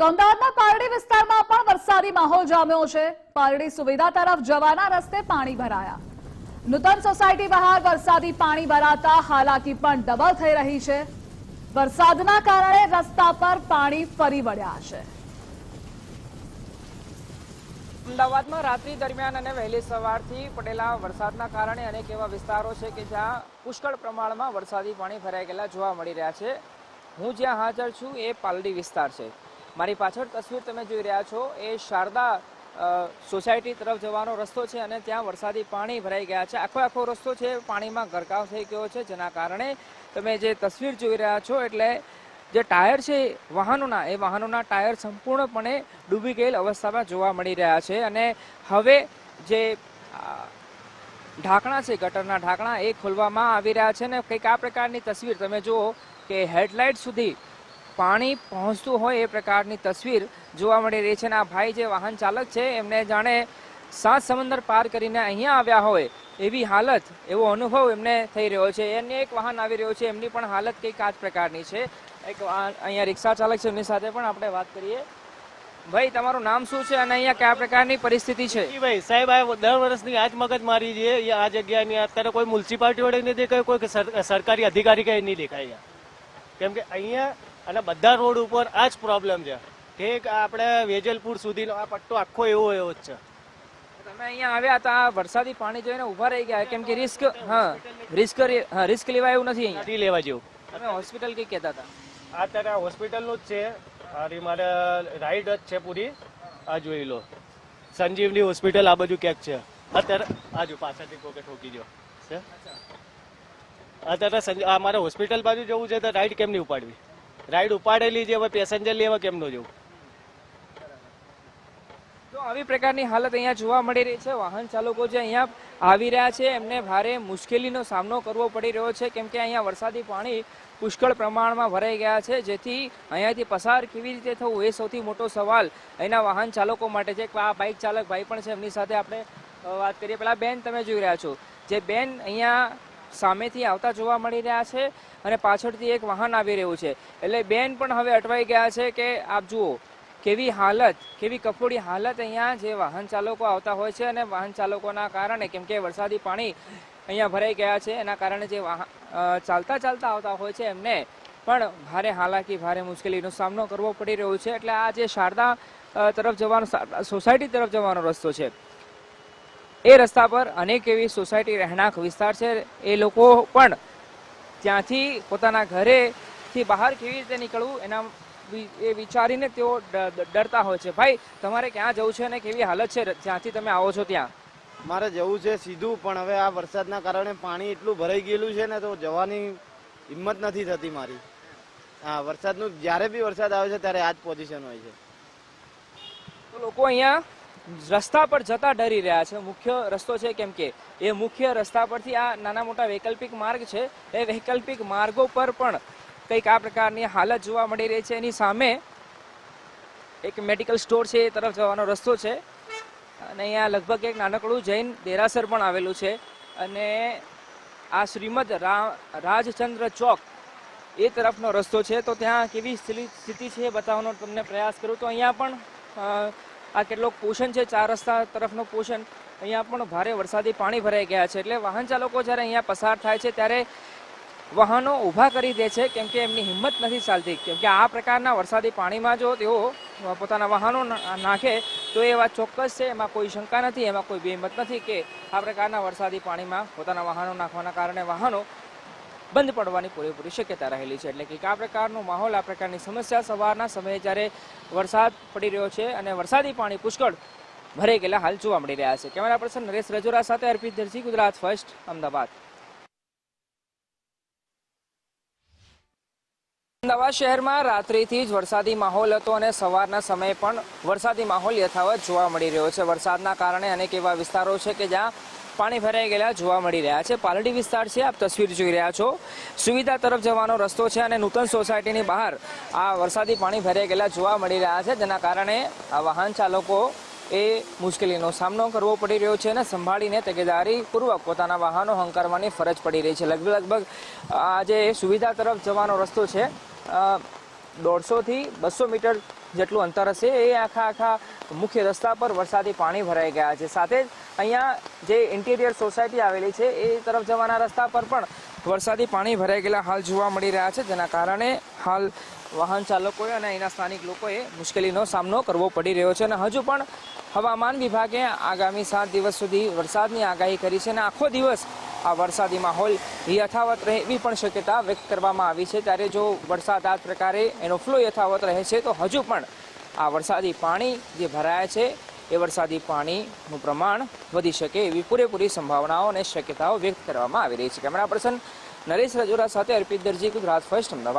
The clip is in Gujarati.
તો અમદાવાદના પારડી વિસ્તારમાં પણ વરસાદી માહોલ જામ્યો છે. પારડી સુવિધા તરફ જવાના રસ્તે પાણી ભરાયા. નૂતન સોસાયટી બહાર વરસાદી પાણી ભરાતા હાલાકી પણ ડબલ થઈ રહી છે. વરસાદના કારણે રસ્તા પર પાણી ફરી વળ્યા છે. અમદાવાદમાં રાત્રિ દરમિયાન અને વહેલી સવારથી પડેલા વરસાદના કારણે અનેક એવા વિસ્તારો છે કે જ્યાં પુષ્કળ પ્રમાણમાં વરસાદી પાણી ભરાઈ ગયેલા જોવા મળી રહ્યા છે. હું જ્યાં હાજર છું એ પાલડી વિસ્તાર છે. મારી પાછળ તસવીર તમે જોઈ રહ્યા છો. એ શારદા સોસાયટી તરફ જવાનો રસ્તો છે અને ત્યાં વરસાદી પાણી ભરાઈ ગયા છે. આખો આખો રસ્તો છે, પાણીમાં ગરકાવ થઈ ગયો છે, જેના કારણે તમે જે તસવીર જોઈ રહ્યા છો, એટલે જે ટાયર છે વાહનોના, એ વાહનોના ટાયર સંપૂર્ણપણે ડૂબી ગયેલ અવસ્થામાં જોવા મળી રહ્યા છે. અને હવે જે ઢાંકણા છે, ગટરના ઢાંકણા, એ ખોલવામાં આવી રહ્યા છે. અને કંઈક આ પ્રકારની તસવીર તમે જુઓ કે હેડલાઇટ સુધી પાણી પહોંચતું હોય એ પ્રકારની તસવીર જોવા મળી રહી છે અને આ ભાઈ જે વાહન ચાલક છે, એમને જાણે સાત સમંદર પાર કરીને અહીંયા આવ્યા હોય એવી હાલત, એવો અનુભવ એમને થઈ રહ્યો છે. એને એક વાહન આવી રહ્યો છે, એમની પણ હાલત કંઈક આ જ પ્રકારની છે. એક અહીંયા રિક્ષા ચાલક છે, એમની સાથે પણ આપણે વાત કરીએ. ભાઈ, તમારું નામ શું છે અને અહીંયા કયા પ્રકારની પરિસ્થિતિ છે? ભાઈ, સાહેબ, આ દર વર્ષની આજ મગજ મારી છે. આ જગ્યાની અત્યારે કોઈ મ્યુનિસિપાલિટી વડે નહીં દેખાય, કોઈ સરકારી અધિકારી કઈ નહીં દેખાય કેમ કે અહીંયા અને બધા રોડ ઉપર આ જ પ્રોબ્લેમ છે. ઠીક આપણે વેજલપુર સુધીનો આ પટ્ટો આખો એવો એવો જ છે. તમે અહીંયા આવ્યા હતા આ વરસાદી પાણી જોઈને ઊભા રહી ગયા કેમ કે રિસ્ક હા રિસ્ક હા રિસ્ક લેવા એવું નથી અહીંયા. લેવા જેવું. તમે હોસ્પિટલ કઈ કહેતા હતા? આ તારા હોસ્પિટલનું જ છે. અરે મારે રાઈડ જ છે પૂરી. આ જોઈ લો. સંજીવની હોસ્પિટલ આ બાજુ ક્યાંક છે. અત્યારે આજુ પાછળથી કોકે ઠોકી જો છે? અત્યારે સંજ- આ મારે હોસ્પિટલ બાજુ જવું છે તો રાઈડ કેમ નહીં ઉપાડવી? રાઈડ ઉપાડેલી છે, હવે પેસેન્જર લેવા કેમ નો જવું? તો આવી પ્રકારની હાલત અહીંયા જોવા મળી રહી છે. વાહન ચાલકો જે અહીંયા આવી રહ્યા છે, એમને ભારે મુશ્કેલીનો સામનો કરવો પડી રહ્યો છે, કેમ કે અહીંયા વરસાદી પાણી પુષ્કળ પ્રમાણમાં ભરાઈ ગયા છે. જેથી અહીંયાથી પસાર કેવી રીતે થવું એ સૌથી મોટો સવાલ અહીંના વાહન ચાલકો માટે છે. આ બાઇક ચાલક ભાઈ પણ છે, એમની સાથે આપણે વાત કરીએ. પેલા બેન તમે જોઈ રહ્યા છો. જે બેન અહીંયા સામેથી આવતા જોવા મળી રહ્યા છે અને પાછળથી એક વાહન આવી રહ્યું છે. એટલે બેન પણ હવે અટવાઈ ગયા છે કે આપ જુઓ, કેવી હાલત, કેવી કફોડી હાલત અહીંયા જે વાહન ચાલકો આવતા હોય છે અને વાહન ચાલકોના કારણે, કેમ કે વરસાદી પાણી અહીંયા ભરાઈ ગયા છે, એના કારણે જે ચાલતા ચાલતા આવતા હોય છે એમને પણ ભારે હાલાકી, ભારે મુશ્કેલીનો સામનો કરવો પડી રહ્યો છે. એટલે આ જે શારદા તરફ જવાનો સોસાયટી તરફ જવાનો રસ્તો છે. એ રસ્તા પર અનેક એવી સોસાયટી રહેણાંક વિસ્તાર છે. એ લોકો પણ ત્યાંથી પોતાના ઘરેથી બહાર કેવી રીતે નીકળવું એના એ વિચારીને તેઓ ડરતા હોય છે. ભાઈ તમારે ક્યાં જવું છે અને કેવી હાલત છે? જ્યાંથી તમે આવો છો ત્યાં. મારે જવું છે સીધું પણ હવે આ વરસાદના કારણે પાણી એટલું ભરાઈ ગયેલું છે ને તો જવાની હિંમત નથી થતી મારી. હા વરસાદનું જ્યારે બી વરસાદ આવે છે ત્યારે આ જ પોઝિશન હોય છે. તો લોકો અહીંયા રસ્તા પર જતા ડરી રહ્યા છે. મુખ્ય રસ્તો છે કેમ કે એ મુખ્ય રસ્તા પરથી આ નાના મોટા વૈકલ્પિક માર્ગ છે. એ વૈકલ્પિક માર્ગો પર પણ કંઈક આ પ્રકારની હાલત જોવા મળી રહી છે. એની સામે એક મેડિકલ સ્ટોર છે, એ તરફ જવાનો રસ્તો છે. અને અહીંયા લગભગ એક નાનકડું જૈન દેરાસર પણ આવેલું છે. અને આ શ્રીમદ રાજચંદ્ર ચોક એ તરફનો રસ્તો છે. તો ત્યાં કેવી સ્થિતિ છે બતાવવાનો તમને પ્રયાસ કરું. તો અહીંયા પણ આ કેટલોક પોષણ છે, ચાર રસ્તા તરફનો પોષણ. અહીંયા પણ ભારે વરસાદી પાણી ભરાઈ ગયા છે એટલે વાહન ચાલકો જ્યારે અહીંયા પસાર થાય છે ત્યારે વાહનો ઊભા કરી દે છે કેમ કે એમની હિંમત નથી ચાલતી. કેમ કે આ પ્રકારના વરસાદી પાણીમાં જો તેઓ પોતાના વાહનો નાખે તો એ વાત ચોક્કસ છે, એમાં કોઈ શંકા નથી, એમાં કોઈ બેહિંમત નથી કે આ પ્રકારના વરસાદી પાણીમાં પોતાના વાહનો નાખવાના કારણે વાહનો બંધ પડવાની પૂરેપૂરી શક્યતા રહેલી છે. એટલે કે આ પ્રકારનો માહોલ, આ પ્રકારની સમસ્યા સવારના સમયે જ્યારે વરસાદ પડી રહ્યો છે અને વરસાદી પાણી પુષ્કળ ભરાઈ ગયેલા હાલ જોવા મળી રહ્યા છે. કેમેરા પર્સન નરેશ રજોરા સાથે અર્પિત દરજી, ગુજરાત ફર્સ્ટ, અમદાવાદ. અમદાવાદ શહેરમાં રાત્રિથી જ વરસાદી માહોલ હતો અને સવારના સમયે પણ વરસાદી માહોલ યથાવત જોવા મળી રહ્યો છે. વરસાદના કારણે અનેક એવા વિસ્તારો છે કે જ્યાં પાણી ભરાઈ ગયેલા જોવા મળી રહ્યા છે. પાલડી વિસ્તાર છે. આપ તસવીર જોઈ રહ્યા છો. સુવિધા તરફ જવાનો રસ્તો છે અને નૂતન સોસાયટીની બહાર આ વરસાદી પાણી ભરાઈ ગયેલા જોવા મળી રહ્યા છે. જેના કારણે આ વાહન ચાલકો એ મુશ્કેલીનો સામનો કરવો પડી રહ્યો છે અને સંભાળીને તકેદારીપૂર્વક પોતાના વાહનો હંકારવાની ફરજ પડી રહી છે. લગભગ લગભગ આ જે સુવિધા તરફ જવાનો રસ્તો છે. દોઢસોથી બસો મીટર જેટલું અંતર હશે. એ આખા આખા મુખ્ય રસ્તા પર વરસાદી પાણી ભરાઈ ગયા છે. સાથે જ અહીંયા જે ઇન્ટિરિયર સોસાયટી આવેલી છે, એ તરફ જવાના રસ્તા પર પણ વરસાદી પાણી ભરાઈ ગયેલા હાલ જોવા મળી રહ્યા છે. જેના કારણે હાલ વાહન ચાલકોએ અને અહીંના સ્થાનિક લોકોએ મુશ્કેલીનો સામનો કરવો પડી રહ્યો છે અને હજુ પણ હવામાન વિભાગે આગામી સાત દિવસ સુધી વરસાદની આગાહી કરી છે અને આખો દિવસ આ વરસાદી માહોલ યથાવત રહે એવી પણ શક્યતા વ્યક્ત કરવામાં આવી છે. ત્યારે જો વરસાદ આ પ્રકારે એનો ફ્લો યથાવત રહે છે, તો હજુ પણ આ વરસાદી પાણી જે ભરાયા છે એ વરસાદી પાણીનું પ્રમાણ વધી શકે એવી પૂરેપૂરી સંભાવનાઓ અને શક્યતાઓ વ્યક્ત કરવામાં આવી રહી છે. કેમેરા પર્સન નરેશ રજોરા સાથે અર્પિત દરજી, ગુજરાત ફર્સ્ટ અમદાવાદ.